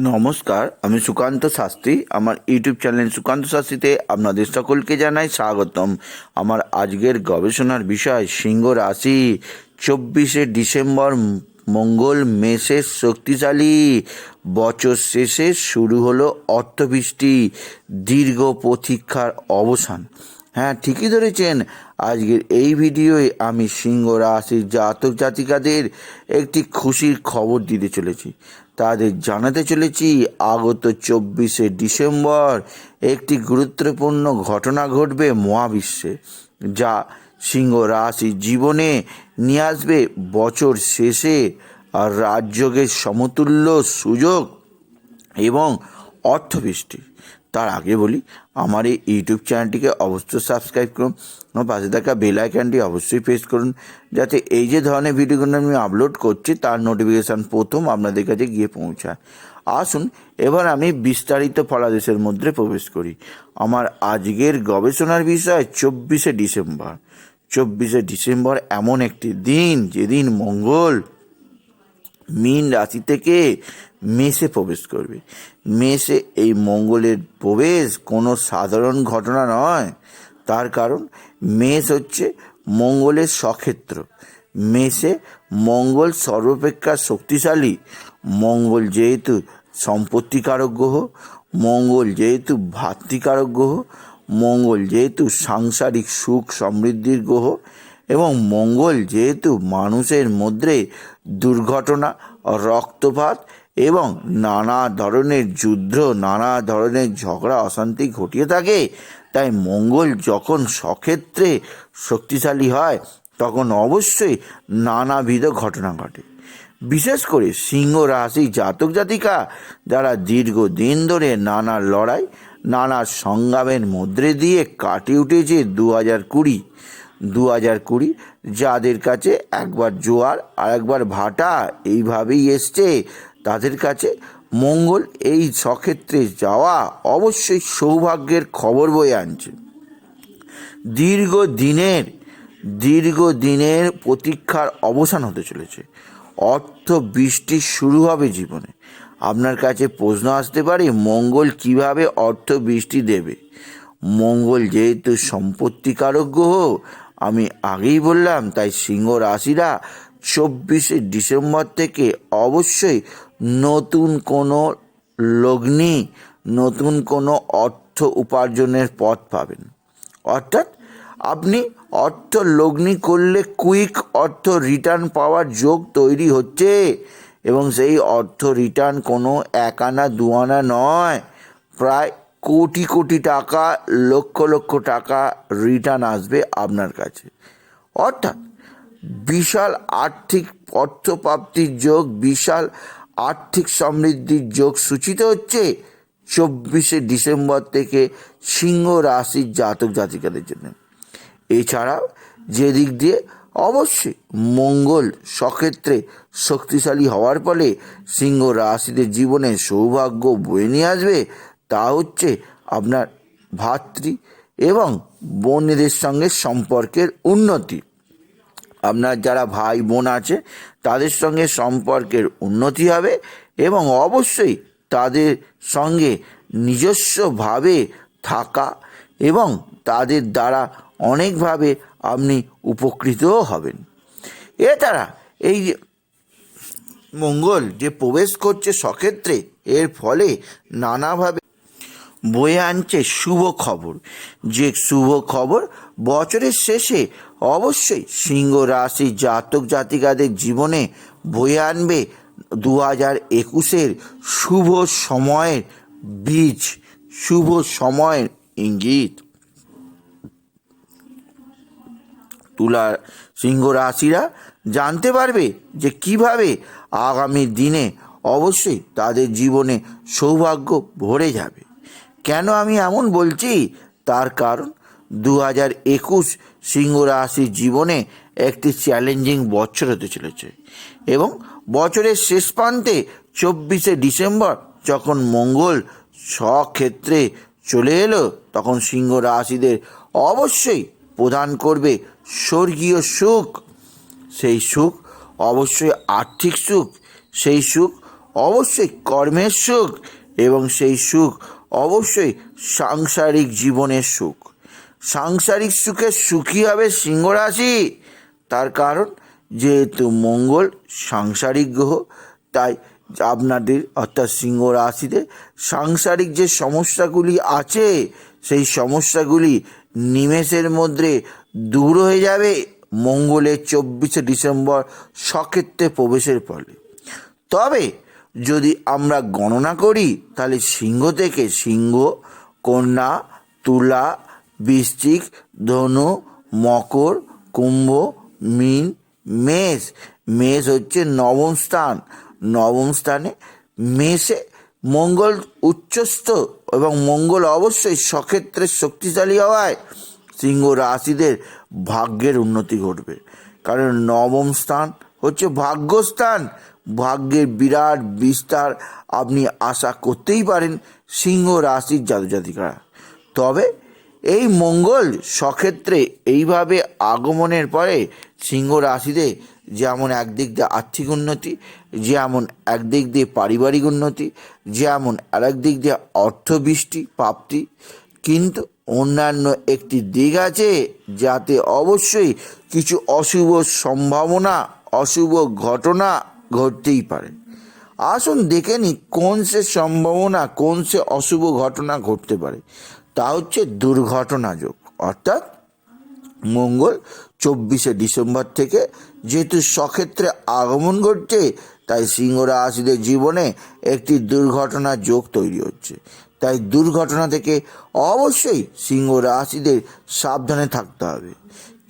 নমস্কার, আমি সুকান্ত শাস্ত্রী। আমার ইউটিউব চ্যানেল সুকান্ত শাস্ত্রীতে আপনাদের সকলকে জানাই স্বাগতম। আমার আজকের গবেষণার বিষয়, সিংহ রাশি। চব্বিশে ডিসেম্বর মঙ্গল মেষের শক্তিশালী। বছর শেষে শুরু হলো অর্থবৃষ্টি, দীর্ঘ প্রতীক্ষার অবসান। হ্যাঁ ঠিকই ধরেছেন। আজকের এই ভিডিওয়ে আমি সিংহ রাশির জাতক জাতিকাদের একটি খুশির খবর দিতে চলেছি। তাদের জানাতে চলেছি, আগত চব্বিশে ডিসেম্বর একটি গুরুত্বপূর্ণ ঘটনা ঘটবে মহাবিশ্বে, যা সিংহ রাশির জীবনে নিয়ে আসবে বছর শেষে আর রাজযোগের সমতুল্য সুযোগ এবং অর্থবৃষ্টি। তার আগে বলি, আমার এই ইউটিউব চ্যানেলটিকে অবশ্যই সাবস্ক্রাইব করুন আমার পাশে থাকা বেল আইকনটি অবশ্যই প্রেস করুন, যাতে এই যে ধরনের ভিডিওগুলো আমি আপলোড করছি, তার নোটিফিকেশান প্রথম আপনাদের কাছে গিয়ে পৌঁছায়। আসুন, এবার আমি বিস্তারিত ফলাদেশের মধ্যে প্রবেশ করি। আমার আজকের গবেষণার বিষয় চব্বিশে ডিসেম্বর। চব্বিশে ডিসেম্বর এমন একটি দিন, যেদিন মঙ্গল মীন রাশি থেকে মেষে প্রবেশ করবে। মেষে এই মঙ্গলের প্রবেশ কোনো সাধারণ ঘটনা নয়। তার কারণ মেষ হচ্ছে মঙ্গলের সক্ষেত্র। মেষে মঙ্গল সর্বাপেক্ষা শক্তিশালী। মঙ্গল যেহেতু সম্পত্তিকারক গ্রহ, মঙ্গল যেহেতু ভাতৃকারক গ্রহ, মঙ্গল যেহেতু সাংসারিক সুখ সমৃদ্ধির গ্রহ এবং মঙ্গল যেহেতু মানুষের মধ্যে দুর্ঘটনা, রক্তপাত এবং নানা ধরনের যুদ্ধ, নানা ধরনের ঝগড়া, অশান্তি ঘটিয়ে থাকে, তাই মঙ্গল যখন সক্ষেত্রে শক্তিশালী হয়, তখন অবশ্যই নানাবিধ ঘটনা ঘটে। বিশেষ করে সিংহ রাশি জাতক জাতিকা যারা দীর্ঘদিন ধরে নানা লড়াই, নানা সংগ্রামের মধ্যে দিয়ে কাটিয়ে উঠেছে দু হাজার কুড়ি। দু হাজার কুড়ি, যাদের কাছে একবার জোয়ার আর একবার ভাটা এইভাবেই এসছে, তাদের কাছে মঙ্গল এই সক্ষেত্রে যাওয়া অবশ্যই সৌভাগ্যের খবর বয়ে আনছে। দীর্ঘ দিনের দীর্ঘ দিনের প্রতীক্ষার অবসান হতে চলেছে। অর্থ বৃষ্টি শুরু হবে জীবনে। আপনার কাছে প্রশ্ন আসতে পারে, মঙ্গল কীভাবে অর্থ বৃষ্টি দেবে? মঙ্গল যেহেতু সম্পত্তিকারক গ্রহ আমি আগেই বললাম, তাই সিংহ রাশিরা চব্বিশে ডিসেম্বর থেকে অবশ্যই নতুন কোনো লগ্নি, নতুন কোনো অর্থ উপার্জনের পথ পাবেন। অর্থাৎ আপনি অর্থ লগ্নি করলে কুইক অর্থ রিটার্ন পাওয়ার যোগ তৈরি হচ্ছে এবং সেই অর্থ রিটার্ন কোনো এক আনা নয়, প্রায় কোটি কোটি টাকা, লক্ষ লক্ষ টাকা রিটার্ন আসবে আপনার কাছে। অর্থাৎ বিশাল আর্থিক অর্থপ্রাপ্তির যোগ, বিশাল আর্থিক সমৃদ্ধির যোগ সূচিত হচ্ছে চব্বিশে ডিসেম্বর থেকে সিংহ রাশির জাতক জাতিকাদের জন্য। এছাড়াও যে দিক দিয়ে অবশ্যই মঙ্গল সক্ষেত্রে শক্তিশালী হওয়ার ফলে সিংহ রাশিদের জীবনে সৌভাগ্য বয়ে নিয়ে আসবে। তা হচ্ছে আপনার ভাতৃ এবং বোনেদের সঙ্গে সম্পর্কের উন্নতি। আপনার যারা ভাই বোন আছে, তাদের সঙ্গে সম্পর্কের উন্নতি হবে এবং অবশ্যই তাদের সঙ্গে নিজস্বভাবে থাকা এবং তাদের দ্বারা অনেকভাবে আপনি উপকৃতও হবেন। এছাড়া এই মঙ্গল যে প্রবেশ করছে সক্ষেত্রে, এর ফলে নানাভাবে বয়ে আনছে শুভ খবর। যে শুভ খবর বছরের শেষে অবশ্যই সিংহ রাশি জাতক জাতিকাদের জীবনে বয়ে আনবে দু হাজার একুশের শুভ সময়ের বীজ, শুভ সময়ের ইঙ্গিত। তুলা সিংহ রাশিরা জানতে পারবে যে কীভাবে আগামী দিনে অবশ্যই তাদের জীবনে সৌভাগ্য ভরে যাবে। কেন আমি এমন বলছি? তার কারণ দু হাজার একুশ সিংহ রাশির জীবনে একটি চ্যালেঞ্জিং বছর হতে চলেছে এবং বছরের শেষ প্রান্তে চব্বিশে ডিসেম্বর যখন মঙ্গল স্বক্ষেত্রে চলে এলো, তখন সিংহ রাশিদের অবশ্যই প্রদান করবে স্বর্গীয় সুখ। সেই সুখ অবশ্যই আর্থিক সুখ, সেই সুখ অবশ্যই কর্মের সুখ এবং সেই সুখ অবশ্যই সাংসারিক জীবনের সুখ। সাংসারিক সুখে সুখী হবে সিংহ তার কারণ, যেহেতু মঙ্গল সাংসারিক গ্রহ, তাই আপনাদের, অর্থাৎ সিংহ রাশিতে সাংসারিক যে সমস্যাগুলি আছে, সেই সমস্যাগুলি নিমেষের মধ্যে দূর হয়ে যাবে। মঙ্গলের চব্বিশে ডিসেম্বর সক্ষেত্রে প্রবেশের ফলে। তবে যদি আমরা গণনা করি, তাহলে সিংহ থেকে সিংহ, কন্যা, তুলা, বৃশ্চিক, ধনু, মকর, কুম্ভ, মিন, মেষ। মেষ হচ্ছে নবম স্থান। নবম স্থানে মেষে মঙ্গল উচ্চস্থ এবং মঙ্গল অবশ্যই সক্ষেত্রে শক্তিশালী হওয়ায় সিংহ রাশিদের ভাগ্যের উন্নতি ঘটবে। কারণ নবম স্থান হচ্ছে ভাগ্যস্থান। ভাগ্যের বিরাট বিস্তার আপনি আশা করতেই পারেন সিংহ রাশির জাতজাতিকারা তবে এই মঙ্গল সক্ষেত্রে এইভাবে আগমনের পরে সিংহ রাশিতে যেমন একদিক দিয়ে আর্থিক উন্নতি, যেমন একদিক দিয়ে পারিবারিক উন্নতি, যেমন আরেক দিক দিয়ে অর্থবৃষ্টি, প্রাপ্তি, কিন্তু অন্যান্য একটি দিক আছে যাতে অবশ্যই কিছু অশুভ সম্ভাবনা, অশুভ ঘটনা ঘটতেই পারে। আসুন দেখে নি কোন সে সম্ভাবনা, কোন সে অশুভ ঘটনা ঘটতে পারে। তা হচ্ছে দুর্ঘটনা যোগ অর্থাৎ মঙ্গল চব্বিশে ডিসেম্বর থেকে যেহেতু সক্ষেত্রে আগমন ঘটছে, তাই সিংহ রাশিদের জীবনে একটি দুর্ঘটনার যোগ তৈরি হচ্ছে। তাই দুর্ঘটনা থেকে অবশ্যই সিংহ রাশিদের সাবধানে থাকতে হবে।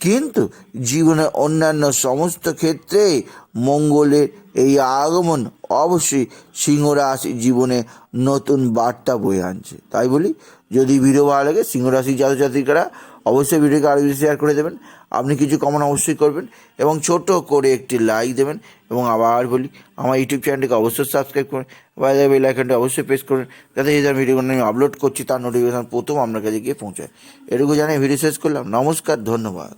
কিন্তু জীবনের অন্যান্য সমস্ত ক্ষেত্রে মঙ্গলের এই আগমন অবশ্যই সিংহ রাশি জীবনে নতুন বার্তা বয়ে আনছে। তাই বলি, যদি ভিডিও ভালো লাগে সিংহ রাশি জাতক জাতিকারা অবশ্যই ভিডিওকে আরও বেশি শেয়ার করে দেবেন। আপনি কিছু কমন অবশ্যই করবেন এবং ছোট করে একটি লাইক দেবেন এবং আবার বলি, আমার ইউটিউব চ্যানেলটিকে অবশ্যই সাবস্ক্রাইব করুন। বাইরে বেল আইকনটি অবশ্যই প্রেস করুন, যাতে এই ভিডিওগুলো আমি আপলোড করছি, তার নোটিফিকেশন প্রথম আপনার কাছে গিয়ে পৌঁছায়। এটুকু জানিয়ে ভিডিও শেষ করলাম। নমস্কার, ধন্যবাদ।